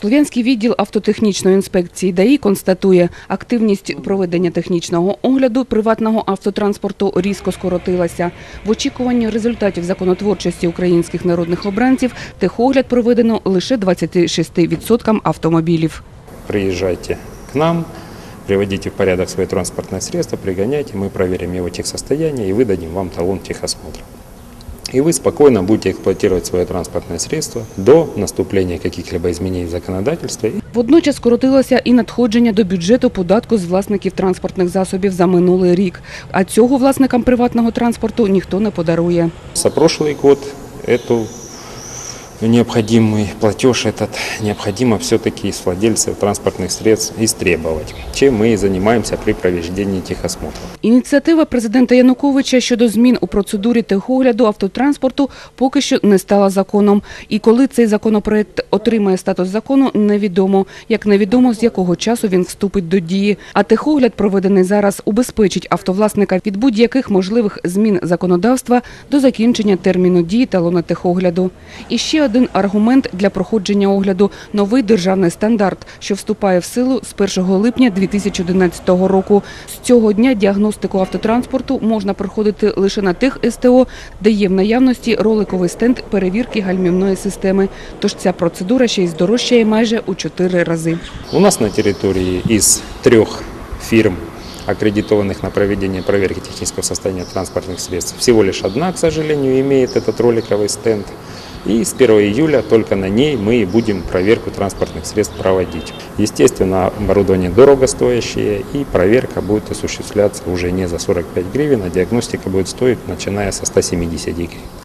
Слов'янський відділ автотехнічної інспекції ДАІ констатує, активність проведення технічного огляду приватного автотранспорту різко скоротилася. В очікуванні результатів законотворчості українських народних обранців техогляд проведено лише 26% автомобілів. приезжайте к нам, приводите в порядок свое транспортное средство, пригоняйте, мы проверим его техсостояние и выдадим вам талон техосмотра И вы спокойно будете эксплуатировать свое транспортное средство до наступления каких-либо изменений в законодательстве. Водночас скоротилося і надходження до бюджету податку з власників транспортних засобів за минулий рік. А цього власникам приватного транспорту ніхто не подарує. За прошлый год эту необходимый платеж этот необходимо все-таки из владельцев транспортных средств истребовать, чем мы и занимаемся при проведении техосмотра. Ініціатива президента Януковича щодо змін у процедурі техогляду автотранспорту поки що не стала законом. І коли цей законопроект отримає статус закону, невідомо. Як невідомо, з якого часу він вступить до дії. А техогляд, проведений зараз, убезпечить автовласника від будь-яких можливих змін законодавства до закінчення терміну дії талона техогляду. І ще один аргумент для проходження огляду – новий державний стандарт, що вступає в силу з 1 липня 2011 року. З цього дня діагностику автотранспорту можна проходити лише на тих СТО, де є в наявності роликовий стенд перевірки гальмівної системи. Тож ця процедура ще й здорожчає майже у чотири рази. У нас на территории из трех фирм, аккредитованных на проведение проверки технического состояния транспортных средств, всего лишь одна, к сожалению, имеет этот роликовый стенд. И с 1 июля только на ней мы и будем проверку транспортных средств проводить. Естественно, оборудование дорогостоящее, и проверка будет осуществляться уже не за 45 гривен, а диагностика будет стоить начиная со 170 гривен.